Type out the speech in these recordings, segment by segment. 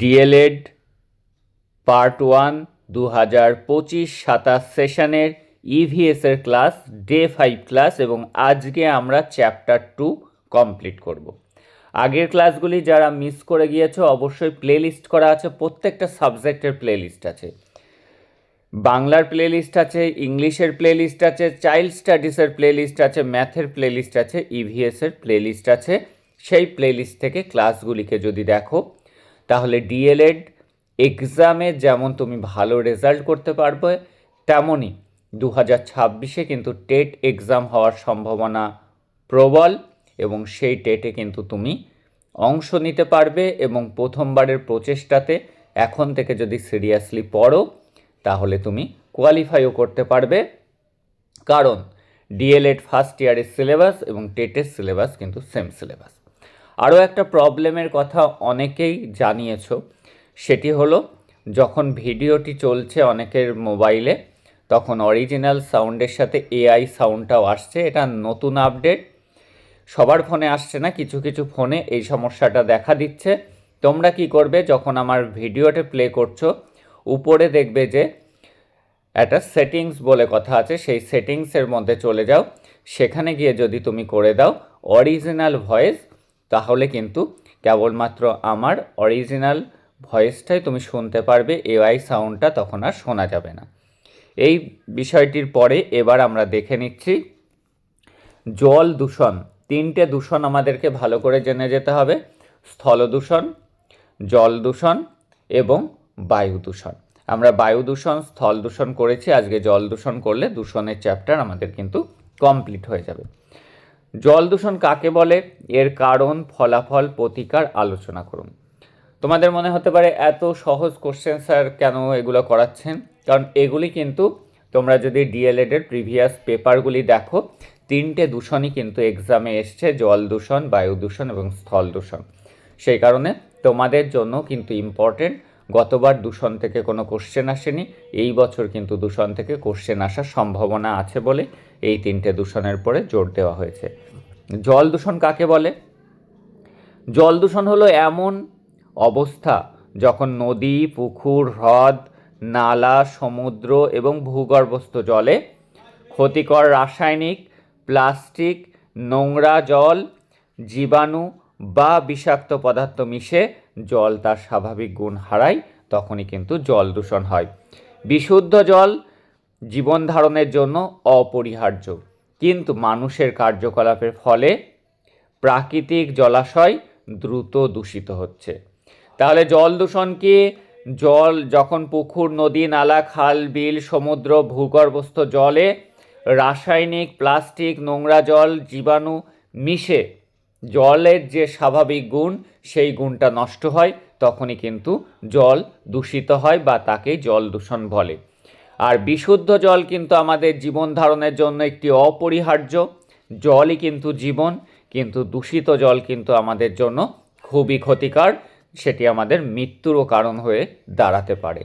D.El.Ed part one দু হাজার পঁচিশ সাতাশ সেশনের ইভিএসের ক্লাস, ডে ফাইভ ক্লাস এবং আজকে আমরা চ্যাপ্টার টু কমপ্লিট করব। আগের ক্লাসগুলি যারা মিস করে গিয়েছো, অবশ্যই প্লেলিস্ট করা আছে, প্রত্যেকটা সাবজেক্টের প্লেলিস্ট আছে। বাংলার প্লেলিস্ট আছে, ইংলিশের প্লেলিস্ট আছে, চাইল্ড স্টাডিজের প্লেলিস্ট আছে, ম্যাথের প্লেলিস্ট আছে, ইভিএসের প্লেলিস্ট আছে। সেই প্লেলিস্ট থেকে ক্লাসগুলিকে যদি দেখো তাহলে ডিএলএড এক্সামে যেমন তুমি ভালো রেজাল্ট করতে পারবে, তেমনই দু হাজার ছাব্বিশে কিন্তু টেট এক্সাম হওয়ার সম্ভাবনা প্রবল এবং সেই টেটে কিন্তু তুমি অংশ নিতে পারবে এবং প্রথমবারের প্রচেষ্টাতে এখন থেকে যদি সিরিয়াসলি পড়ো, তাহলে তুমি কোয়ালিফাইও করতে পারবে। কারণ ডিএলএড ফার্স্ট ইয়ারের সিলেবাস এবং টেটের সিলেবাস কিন্তু সেম সিলেবাস আরও একটা প্রবলেমের কথা অনেকেই জানিয়েছো, সেটি হলো যখন ভিডিওটি চলছে অনেকের মোবাইলে, তখন অরিজিনাল সাউন্ডের সাথে এআই সাউন্ডটাও আসছে, এটা নতুন আপডেট। সবার ফোনে আসছে না, কিছু কিছু ফোনে এই সমস্যাটা দেখা দিচ্ছে। তোমরা কি করবে, যখন আমার ভিডিওটা প্লে করছ, উপরে দেখবে যে একটা সেটিংস বলে কথা আছে, সেই সেটিংসের মধ্যে চলে যাও। সেখানে গিয়ে যদি তুমি করে দাও, অরিজিনাল ভয়েস তাহলে কিন্তু কেবলমাত্র আমার অরিজিনাল ভয়েসটাই তুমি শুনতে পারবে এআই সাউন্ডটা তখন আর শোনা যাবে না। এই বিষয়টির পরে এবার আমরা দেখে নিচ্ছি, জল দূষণ, তিনটে দূষণ আমাদেরকে ভালো করে জেনে যেতে হবে, স্থল দূষণ, জল দূষণ এবং বায়ু দূষণ। আমরা বায়ু দূষণ, স্থল দূষণ করেছি, আজকে জল দূষণ করলে দূষণের চ্যাপ্টার আমাদের কিন্তু কমপ্লিট হয়ে যাবে। জল দূষণ কাকে বলে? এর কারণ, ফলাফল, প্রতিকার আলোচনা করুন। তোমাদের মনে হতে পারে এত সহজ কোশ্চেন স্যার কেন এগুলো করাচ্ছেন? কারণ এগুলি কিন্তু তোমরা যদি ডিএলএডের প্রিভিয়াস পেপারগুলি দেখো, তিনটে দূষণই কিন্তু এক্সামে এসছে, জল দূষণ, বায়ু দূষণ এবং স্থল দূষণ। সেই কারণে তোমাদের জন্য কিন্তু ইম্পর্টেন্ট গতবার দূষণ থেকে কোনো কোশ্চেন আসেনি, এই বছর কিন্তু দূষণ থেকে কোশ্চেন আসার সম্ভাবনা আছে বলে এই তিনটে দূষণের পরে জোর দেওয়া হয়েছে। জল দূষণ কাকে বলে? জল দূষণ হলো এমন অবস্থা যখন নদী, পুকুর, হ্রদ, নালা, সমুদ্র এবং ভূগর্ভস্থ জলে ক্ষতিকর রাসায়নিক, প্লাস্টিক, নোংরা জল, জীবাণু বা বিষাক্ত পদার্থ মিশে জল তার স্বাভাবিক গুণ হারায়, তখনই কিন্তু জল দূষণ হয়। বিশুদ্ধ জল জীবন ধারণের জন্য অপরিহার্য। কিন্তু মানুষের কার্যকলাপের ফলে প্রাকৃতিক জলাশয় দ্রুত দূষিত হচ্ছে। তাহলে জল দূষণ কি? জল যখন পুকুর, নদী, নালা, খাল, বিল, সমুদ্র, ভূগর্ভস্থ জলে রাসায়নিক, প্লাস্টিক, নোংরা জল, জীবাণু মিশে জলের যে স্বাভাবিক গুণ, সেই গুণটা নষ্ট হয়, তখনই কিন্তু জল দূষিত হয় বা তাকে জল দূষণ বলে। আর বিশুদ্ধ জল কিন্তু আমাদের জীবন ধারণের জন্য একটি অপরিহার্য জলই কিন্তু জীবন, কিন্তু দূষিত জল কিন্তু আমাদের জন্য খুবই ক্ষতিকর, সেটি আমাদের মৃত্যুরও কারণ হয়ে দাঁড়াতে পারে।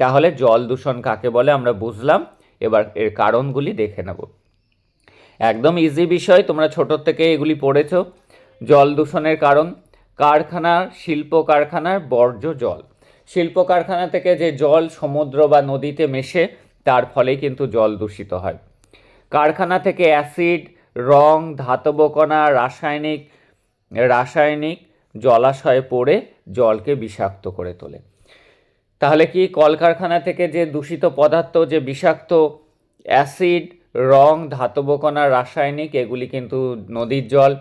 তাহলে জল দূষণ কাকে বলে আমরা বুঝলাম, এবার এর কারণগুলি দেখে নেব। একদম ইজি বিষয়, তোমরা ছোটোর থেকে এগুলি পড়েছ। জল দূষণের কারণ, কারখানার শিল্প কারখানার বর্জ্য জল। শিল্প কারখানা থেকে যে জল সমুদ্র বা নদীতে মেশে, তার ফলে কিন্তু জল দূষিত হয়। কারখানা থেকে অ্যাসিড, রং, ধাতব কণা, রাসায়নিক রাসায়নিক জলাশয়ে পড়ে জলকে বিষাক্ত করে তোলে। তাহলে কি কলকারখানা থেকে যে দূষিত পদার্থ, যে বিষাক্ত অ্যাসিড, রং, ধাতব কণা, রাসায়নিক, এগুলি কিন্তু নদীর জল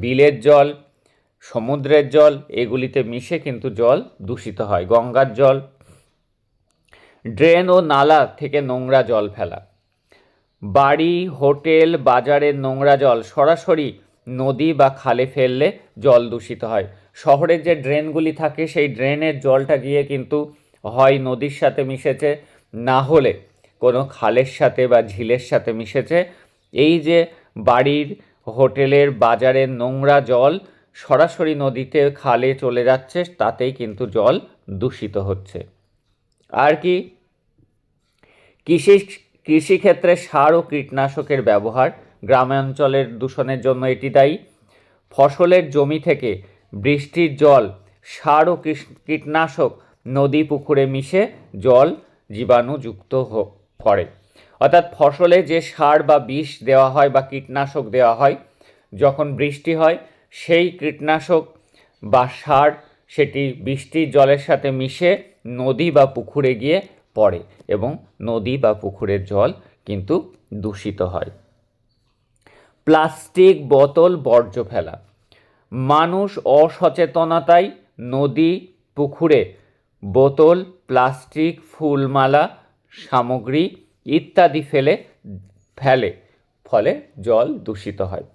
বিলের জল সমুদ্রের জল, এগুলিতে মিশে কিন্তু জল দূষিত হয়, গঙ্গার জল। ড্রেন ও নালা থেকে নোংরা জল ফেলা। বাড়ি, হোটেল, বাজারের নোংরা জল সরাসরি নদী বা খালে ফেললে জল দূষিত হয়। শহরের যে ড্রেনগুলি থাকে, সেই ড্রেনের জলটা গিয়ে কিন্তু হয় নদীর সাথে মিশেছে, না হলে কোনো খালের সাথে বা ঝিলের সাথে মিশেছে। এই যে বাড়ির, হোটেলের, বাজারের নোংরা জল সরাসরি নদীতে খালে চলে যাচ্ছে, তাতেই কিন্তু জল দূষিত হচ্ছে। আর কি? কৃষি কৃষিক্ষেত্রে সার ও কীটনাশকের ব্যবহার গ্রামাঞ্চলের দূষণের জন্য এটি দায়ী। ফসলের জমি থেকে বৃষ্টির জল, সার ও কীটনাশক নদী পুকুরে মিশে জল জীবাণুযুক্ত করে। অর্থাৎ ফসলে যে সার বা বিষ দেওয়া হয় বা কীটনাশক দেওয়া হয়, যখন বৃষ্টি হয় সেই কীটনাশক বা সার সেটি বৃষ্টির জলের সাথে মিশে নদী বা পুকুরে গিয়ে পড়ে এবং নদী বা পুকুরের জল কিন্তু দূষিত হয়। প্লাস্টিক বোতল বর্জ্য ফেলা। মানুষ অসচেতনতায় নদী, পুকুরে বোতল, প্লাস্টিক, ফুলমালা, সামগ্রী ইত্যাদি ফেলে ফেলে, ফলে জল দূষিত হয়।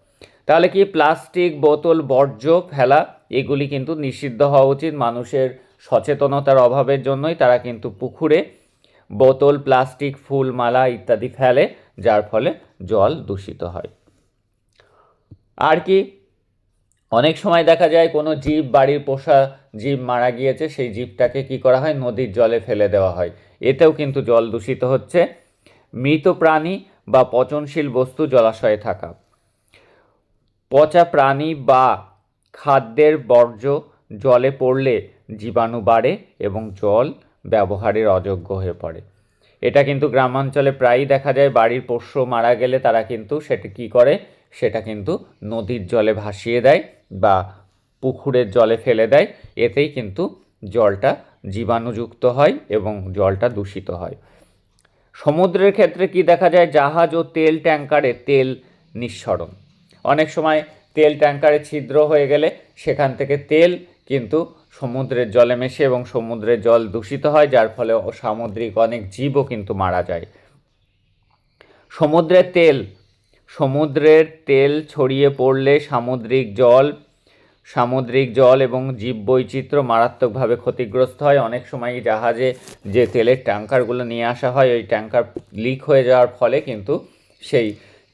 তাহলে কি প্লাস্টিক, বোতল, বর্জ্য, ফেলা, এগুলি কিন্তু নিষিদ্ধ হওয়া উচিত মানুষের সচেতনতার অভাবের জন্যই। তারা কিন্তু পুকুরে বোতল, প্লাস্টিক, ফুল, মালা ইত্যাদি ফেলে, যার ফলে জল দূষিত হয়। আর কি, অনেক সময় দেখা যায় কোনো জীব, বাড়ির পোষা জীব মারা গিয়েছে, সেই জীবটাকে কি করা হয়? নদীর জলে ফেলে দেওয়া হয়। এতেও কিন্তু জল দূষিত হচ্ছে। মৃত প্রাণী বা পচনশীল বস্তু জলাশয়ে থাকা। পচা প্রাণী বা খাদ্যের বর্জ্য জলে পড়লে জীবাণু বাড়ে এবং জল ব্যবহারের অযোগ্য হয়ে পড়ে। এটা কিন্তু গ্রামাঞ্চলে প্রায়ই দেখা যায়, বাড়ির পোষ্য মারা গেলে তারা কিন্তু সেটা কী করে? সেটা কিন্তু নদীর জলে ভাসিয়ে দেয় বা পুকুরের জলে ফেলে দেয়। এতেই কিন্তু জলটা জীবাণুযুক্ত হয় এবং জলটা দূষিত হয়। সমুদ্রের ক্ষেত্রে কি দেখা যায়? জাহাজ ও তেল ট্যাঙ্কারে তেল নিঃসরণ। অনেক সময় তেল ট্যাঙ্কারে ছিদ্র হয়ে গেলে সেখান থেকে তেল কিন্তু সমুদ্রের জলে মেশে এবং সমুদ্রের জল দূষিত হয়, যার ফলে সামুদ্রিক অনেক জীবও কিন্তু মারা যায়। সমুদ্রের তেল সমুদ্রের তেল ছড়িয়ে পড়লে সামুদ্রিক জল সামুদ্রিক জল এবং জীববৈচিত্র্য মারাত্মকভাবে ক্ষতিগ্রস্ত হয়। অনেক সময় জাহাজে যে তেলের ট্যাঙ্কারগুলো নিয়ে আসা হয়, ওই ট্যাঙ্কার লিক হয়ে যাওয়ার ফলে কিন্তু সেই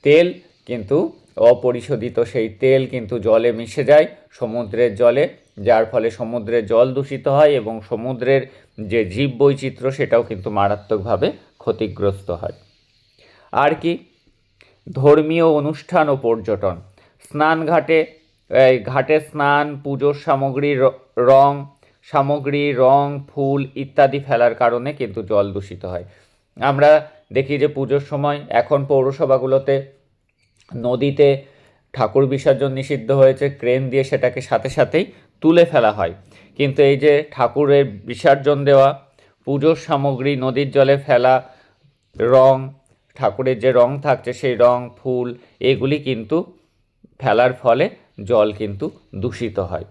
তেল কিন্তু অপরিশোধিত সেই তেল কিন্তু জলে মিশে যায় সমুদ্রের জলে, যার ফলে সমুদ্রের জল দূষিত হয় এবং সমুদ্রের যে জীব বৈচিত্র্য সেটাও কিন্তু মারাত্মকভাবে ক্ষতিগ্রস্ত হয়। আর কি? ধর্মীয় অনুষ্ঠান ও পর্যটন। স্নানঘাটে ঘাটে স্নান, পুজোর সামগ্রী রং সামগ্রী, রং, ফুল ইত্যাদি ফেলার কারণে কিন্তু জল দূষিত হয়। আমরা দেখি যে পুজোর সময় এখন পৌরসভাগুলোতে নদীতে ঠাকুর বিসর্জন নিষিদ্ধ হয়েছে, ক্রেন দিয়ে সেটাকে সাথে সাথেই তুলে ফেলা হয়। কিন্তু এই যে ঠাকুরের বিসর্জন দেওয়া, পুজোর সামগ্রী, নদীর জলে ফেলা রং, ঠাকুরের যে রং থাকছে সেই রং, ফুল, এগুলি কিন্তু ফেলার ফলে জল কিন্তু দূষিত হয়।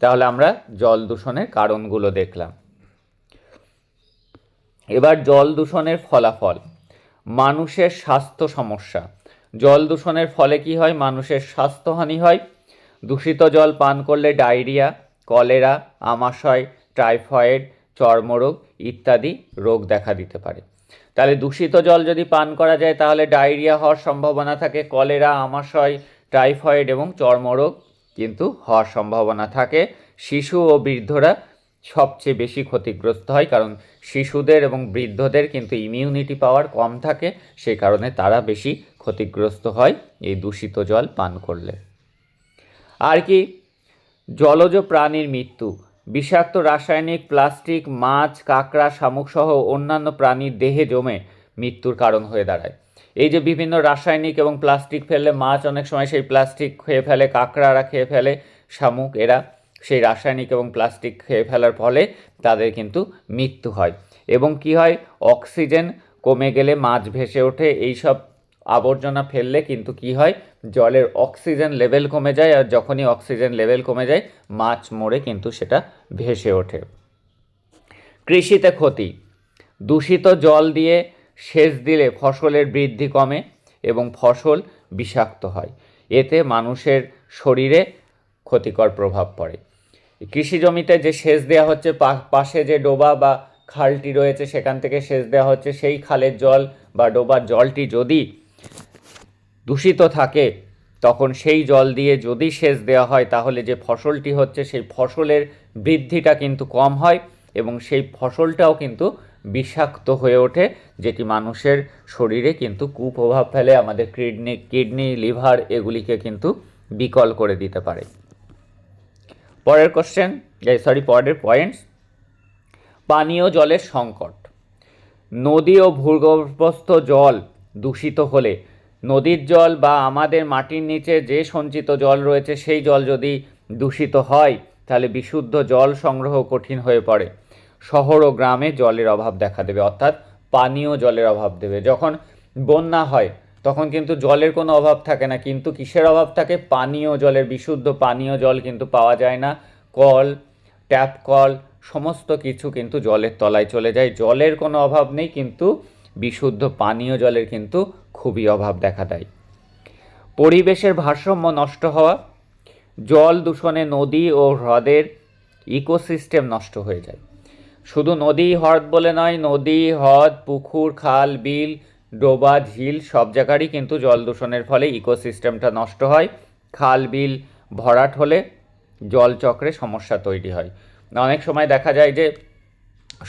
তাহলে আমরা জল দূষণের কারণগুলো দেখলাম। এবার জল দূষণের ফলাফল। মানুষের স্বাস্থ্য সমস্যা। জল দূষণের ফলে কি হয়? মানুষের স্বাস্থ্যহানি হয়। দূষিত জল পান করলে ডায়রিয়া, কলেরা, আমাশয়, টাইফয়েড, চর্মরোগ ইত্যাদি রোগ দেখা দিতে পারে। তাহলে দূষিত জল যদি পান করা যায়, তাহলে ডায়রিয়া হওয়ার সম্ভাবনা থাকে, কলেরা, আমাশয়, টাইফয়েড এবং চর্মরোগ কিন্তু হওয়ার সম্ভাবনা থাকে। শিশু ও বৃদ্ধরা সবচেয়ে বেশি ক্ষতিগ্রস্ত হয়, কারণ শিশুদের এবং বৃদ্ধদের কিন্তু ইমিউনিটি পাওয়ার কম থাকে সেই কারণে তারা বেশি ক্ষতিগ্রস্ত হয় এই দূষিত জল পান করলে। আর কি, জলজ প্রাণীর মৃত্যু। বিষাক্ত রাসায়নিক, প্লাস্টিক, মাছ, কাঁকড়া, শামুক সহ অন্যান্য প্রাণীর দেহে জমে মৃত্যুর কারণ হয়ে দাঁড়ায়। এই যে বিভিন্ন রাসায়নিক এবং প্লাস্টিক ফেললে মাছ অনেক সময় সেই প্লাস্টিক খেয়ে ফেলে, কাঁকড়ারা খেয়ে ফেলে, শামুক, এরা সেই রাসায়নিক এবং প্লাস্টিক খেয়ে ফেলার ফলে তাদের কিন্তু মৃত্যু হয়। এবং কি হয়? অক্সিজেন কমে গেলে মাছ ভেসে ওঠে, এইসব আবর্জনা ফেললে কিন্তু কি হয়? জলের অক্সিজেন লেভেল কমে যায় আর যখনই অক্সিজেন লেভেল কমে যায়, মাছ মরে কিন্তু সেটা ভেসে ওঠে। কৃষিতে ক্ষতি। দূষিত জল দিয়ে সেচ দিলে ফসলের বৃদ্ধি কমে এবং ফসল বিষাক্ত হয়। এতে মানুষের শরীরে ক্ষতিকর প্রভাব পড়ে। কৃষি জমিতে যে সেচ দেওয়া হচ্ছে পাশে যে ডোবা বা খালটি রয়েছে, সেখান থেকে সেচ দেওয়া হচ্ছে। সেই খালের জল বা ডোবার জলটি যদি দূষিত থাকে, তখন সেই জল দিয়ে যদি সেচ দেওয়া হয়, তাহলে যে ফসলটি হচ্ছে, সেই ফসলের বৃদ্ধিটা কিন্তু কম হয় এবং সেই ফসলটাও কিন্তু বিষাক্ত হয়ে ওঠে, যেটি মানুষের শরীরে কিন্তু কুপ্রভাব ফেলে। আমাদের কিডনি কিডনি, লিভার এগুলিকে কিন্তু বিকল করে দিতে পারে। পরের কোশ্চেন সরি পরের পয়েন্টস পানীয় জলের সংকট। নদী ও ভূগর্ভস্থ জল দূষিত হলে নদীর জল বা আমাদের মাটির নিচে যে সঞ্চিত জল রয়েছে, সেই জল যদি দূষিত হয়, তাহলে বিশুদ্ধ জল সংগ্রহ কঠিন হয়ে পড়ে। শহর ও গ্রামে জলের অভাব দেখা দেবে, অর্থাৎ পানীয় জলের অভাব দেবে। যখন বন্যা হয় তখন কিন্তু জলের কোনো অভাব থাকে না। কিন্তু কিসের অভাব থাকে? পানীয় জলের, বিশুদ্ধ পানীয় জল কিন্তু পাওয়া যায় না। কল ট্যাপ কল, সমস্ত কিছু কিন্তু জলের তলায় চলে যায়। জলের কোনো অভাব নেই, কিন্তু বিশুদ্ধ পানীয় জলের কিন্তু খুবই অভাব দেখা দেয়। পরিবেশের ভারসাম্য নষ্ট হওয়া, জল দূষণে নদী ও হ্রদের ইকোসিস্টেম নষ্ট হয়ে যায়। শুধু নদী হ্রদ বলে নয়, নদী, হ্রদ, পুকুর, খাল, বিল ডোবা ঝিল সব জায়গারই কিন্তু জল দূষণের ফলে ইকোসিস্টেমটা নষ্ট হয়। খাল, বিল, ভরাট হলে জলচক্রে সমস্যা তৈরি হয়। অনেক সময় দেখা যায় যে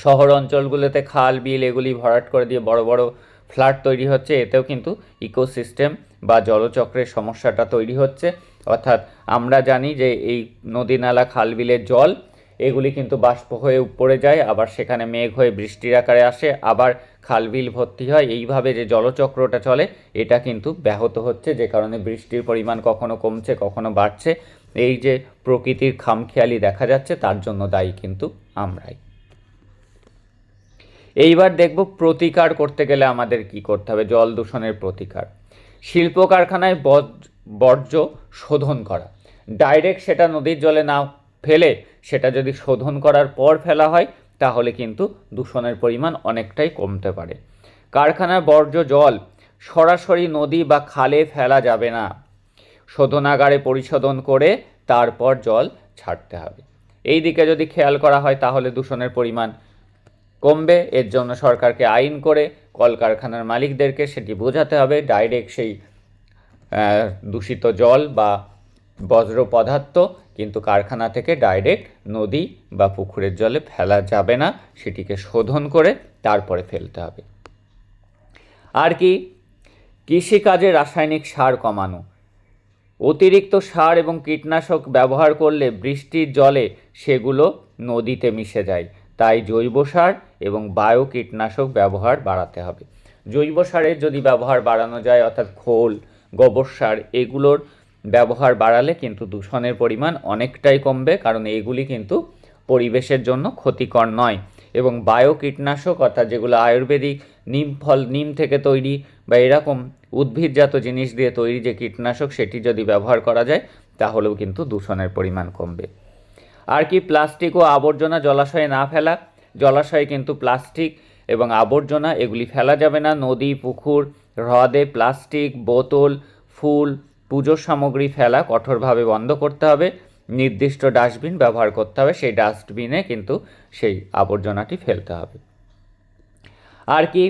শহর অঞ্চলগুলোতে খাল, বিল এগুলি ভরাট করে দিয়ে বড় বড় ফ্ল্যাট তৈরি হচ্ছে। এতেও কিন্তু ইকোসিস্টেম বা জলচক্রের সমস্যাটা তৈরি হচ্ছে। অর্থাৎ আমরা জানি যে এই নদী নালা খাল, বিলের জল, এগুলি কিন্তু বাষ্প হয়ে উপরে যায়, আবার সেখানে মেঘ হয়ে বৃষ্টির আকারে আসে, আবার খালবিল ভর্তি হয়, এইভাবে যে জলচক্রটা চলে, এটা কিন্তু ব্যাহত হচ্ছে। যে কারণে বৃষ্টির পরিমাণ কখনো কমছে, কখনো বাড়ছে। এই যে প্রকৃতির খামখেয়ালি দেখা যাচ্ছে, তার জন্য দায়ী কিন্তু আমরাই। এইবার দেখব প্রতিকার করতে গেলে আমাদের কি করতে হবে, জল দূষণের প্রতিকার। শিল্প কারখানায় বর্জ্য শোধন করা। ডাইরেক্ট সেটা নদীর জলে না ফেলে, সেটা যদি শোধন করার পর ফেলা হয় তাহলে কিন্তু দূষণের পরিমাণ অনেকটাই কমতে পারে। কারখানার বর্জ্য জল সরাসরি নদী বা খালে ফেলা যাবে না। শোধনাগারে পরিশোধন করে তারপর জল ছাড়তে হবে। এই দিকে যদি খেয়াল করা হয়, তাহলে দূষণের পরিমাণ কমবে। এর জন্য সরকারকে আইন করে কলকারখানার মালিকদেরকে সেটি বোঝাতে হবে। ডাইরেক্ট সেই দূষিত জল বা বজ্র পদার্থ কিন্তু কারখানা থেকে ডাইরেক্ট নদী বা পুকুরের জলে ফেলা যাবে না, সেটিকে শোধন করে তারপরে ফেলতে হবে। আর কি? কৃষিকাজে রাসায়নিক সার কমানো। অতিরিক্ত সার এবং কীটনাশক ব্যবহার করলে বৃষ্টির জলে সেগুলো নদীতে মিশে যায়। তাই জৈব সার এবং বায়ো কীটনাশক ব্যবহার বাড়াতে হবে। জৈব সারের যদি ব্যবহার বাড়ানো যায়, অর্থাৎ খোল, গোবর সার, এগুলোর ব্যবহার বাড়ালে কিন্তু দূষণের পরিমাণ অনেকটাই কমবে, কারণ এইগুলি কিন্তু পরিবেশের জন্য ক্ষতিকর নয়। এবং বায়ো কীটনাশক অর্থাৎ যেগুলো আয়ুর্বেদিক নিম ফল, নিম থেকে তৈরি বা এরকম উদ্ভিদজাত জিনিস দিয়ে তৈরি যে কীটনাশক, সেটি যদি ব্যবহার করা যায়, তাহলেও কিন্তু দূষণের পরিমাণ কমবে। আর কি প্লাস্টিক ও আবর্জনা জলাশয়ে না ফেলা, জলাশয়ে কিন্তু প্লাস্টিক এবং আবর্জনা এগুলি ফেলা যাবে না। নদী, পুকুর, হ্রদে প্লাস্টিক, বোতল, ফুল পুজোর সামগ্রী ফেলা কঠোরভাবে বন্ধ করতে হবে, নির্দিষ্ট ডাস্টবিন ব্যবহার করতে হবে, সেই ডাস্টবিনে কিন্তু সেই আবর্জনাটি ফেলতে হবে। আর কি,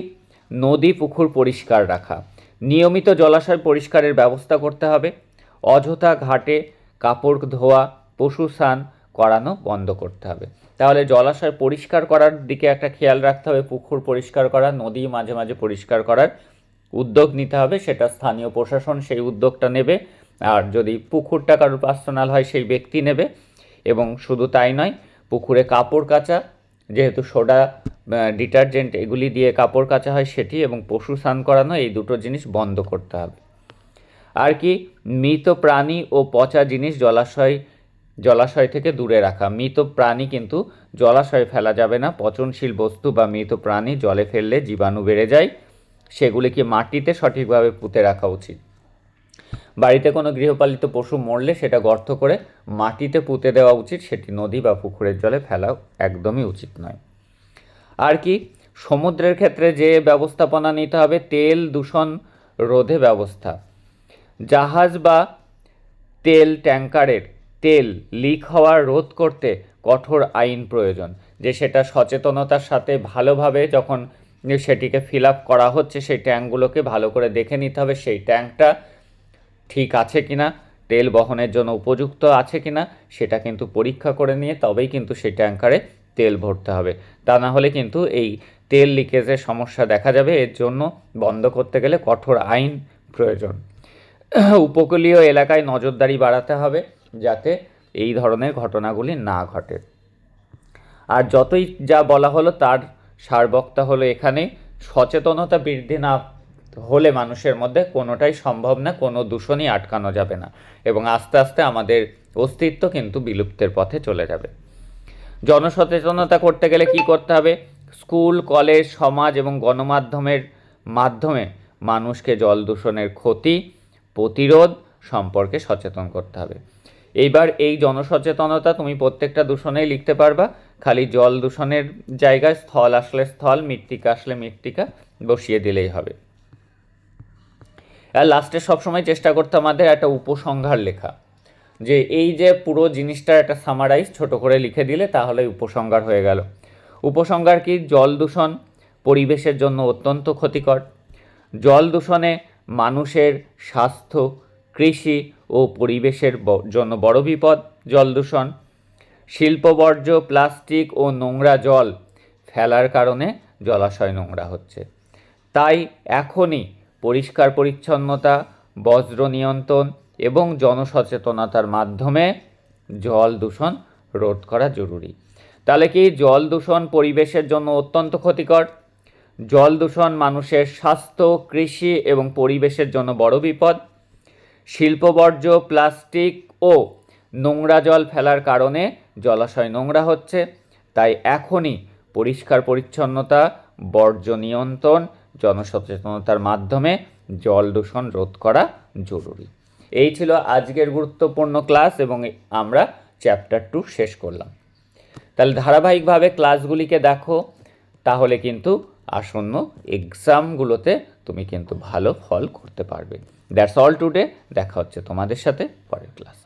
নদী পুকুর পরিষ্কার রাখা, নিয়মিত জলাশয় পরিষ্কারের ব্যবস্থা করতে হবে, অযথা ঘাটে কাপড় ধোয়া, পশু স্নান করানো বন্ধ করতে হবে। তাহলে জলাশয় পরিষ্কার করার দিকে একটা খেয়াল রাখতে হবে, পুকুর পরিষ্কার করা, নদী মাঝে মাঝে পরিষ্কার করার উদ্যোগ নিতে হবে, সেটা স্থানীয় প্রশাসন সেই উদ্যোগটা নেবে, আর যদি পুকুরটা কারোর পার্সোনাল হয় সেই ব্যক্তি নেবে, এবং শুধু তাই নয়, পুকুরে কাপড় কাচা, যেহেতু সোডা ডিটারজেন্ট এগুলি দিয়ে কাপড় কাচা হয় সেটি এবং পশু স্নান করানো, এই দুটো জিনিস বন্ধ করতে হবে। আর কি, মৃত প্রাণী ও পচা জিনিস জলাশয় জলাশয় থেকে দূরে রাখা। মৃত প্রাণী কিন্তু জলাশয়ে ফেলা যাবে না, পচনশীল বস্তু বা মৃত প্রাণী জলে ফেললে জীবাণু বেড়ে যায়। সেগুলিকে মাটিতে সঠিকভাবে পুঁতে রাখা উচিত। বাড়িতে কোনো গৃহপালিত পশু মরলে সেটা গর্ত করে মাটিতে পুঁতে দেওয়া উচিত, সেটি নদী বা পুকুরের জলে ফেলা একদমই উচিত নয়। আর কি, সমুদ্রের ক্ষেত্রে যে ব্যবস্থাপনা নিতে হবে, তেল দূষণ রোধে ব্যবস্থা। জাহাজ বা তেল ট্যাঙ্কারের তেল লিক হওয়ার রোধ করতে কঠোর আইন প্রয়োজন, যে সেটা সচেতনতার সাথে ভালোভাবে যখন সেটিকে ফিল করা হচ্ছে, সেই ট্যাঙ্কগুলোকে ভালো করে দেখে নিতে হবে, সেই ট্যাঙ্কটা ঠিক আছে কি না তেল বহনের জন্য উপযুক্ত আছে কি না সেটা কিন্তু পরীক্ষা করে নিয়ে তবেই কিন্তু সেই ট্যাঙ্কারে তেল ভরতে হবে। তা না হলে কিন্তু এই তেল লিকেজের সমস্যা দেখা যাবে, এর জন্য বন্ধ করতে গেলে কঠোর আইন প্রয়োজন। উপকূলীয় এলাকায় নজরদারি বাড়াতে হবে, যাতে এই ধরনের ঘটনাগুলি না ঘটে। আর যতই যা বলা হলো, তার সারবক্তা হলো এখানে সচেতনতা বৃদ্ধি না হলে মানুষের মধ্যে কোনোটাই সম্ভব না, কোনো দূষণই আটকানো যাবে না এবং আস্তে আস্তে আমাদের অস্তিত্ব কিন্তু বিলুপ্তের পথে চলে যাবে। জনসচেতনতা করতে গেলে কি করতে হবে? স্কুল, কলেজ, সমাজ এবং গণমাধ্যমের মাধ্যমে মানুষকে জল দূষণের ক্ষতি, প্রতিরোধ সম্পর্কে সচেতন করতে হবে। এইবার এই জনসচেতনতা তুমি প্রত্যেকটা দূষণেই লিখতে পারবা। খালি জল দূষণের জায়গায় স্থল আসলে স্থল, মৃত্তিকা আসলে মৃত্তিকা বসিয়ে দিলেই হবে। আর লাস্টে সবসময় চেষ্টা করতে আমাদের একটা উপসংহার লেখা, যে এই যে পুরো জিনিসটার একটা সামারাইজ ছোট করে লিখে দিলে তাহলে উপসংহার হয়ে গেল। উপসংহার কি? জল দূষণ পরিবেশের জন্য অত্যন্ত ক্ষতিকর। জল দূষণে মানুষের স্বাস্থ্য, কৃষি ও পরিবেশের জন্য বড় বিপদ। জল দূষণ শিল্পবর্জ্য, প্লাস্টিক ও নোংরা জল ফেলার কারণে জলাশয় নোংরা হচ্ছে। তাই এখনই পরিষ্কার পরিচ্ছন্নতা, বজ্র নিয়ন্ত্রণ এবং জনসচেতনতার মাধ্যমে জল দূষণ রোধ করা জরুরি। তাহলে কি জল দূষণ পরিবেশের জন্য অত্যন্ত ক্ষতিকর? জল দূষণ মানুষের স্বাস্থ্য, কৃষি এবং পরিবেশের জন্য বড় বিপদ। শিল্পবর্জ্য, প্লাস্টিক ও নোংরা জল ফেলার কারণে জলাশয় নোংরা হচ্ছে, তাই এখনই পরিষ্কার পরিচ্ছন্নতা, বর্জ্য নিয়ন্ত্রণ, জনসচেতনতার মাধ্যমে জল দূষণ রোধ করা জরুরি। এই ছিল আজকের গুরুত্বপূর্ণ ক্লাস এবং আমরা চ্যাপ্টার টু শেষ করলাম। তাহলে ধারাবাহিকভাবে ক্লাসগুলিকে দেখো, তাহলে কিন্তু আসন্ন এক্সামগুলোতে তুমি কিন্তু ভালো ফল করতে পারবে। দ্যাটস অল টুডে দেখা হচ্ছে তোমাদের সাথে পরের ক্লাস।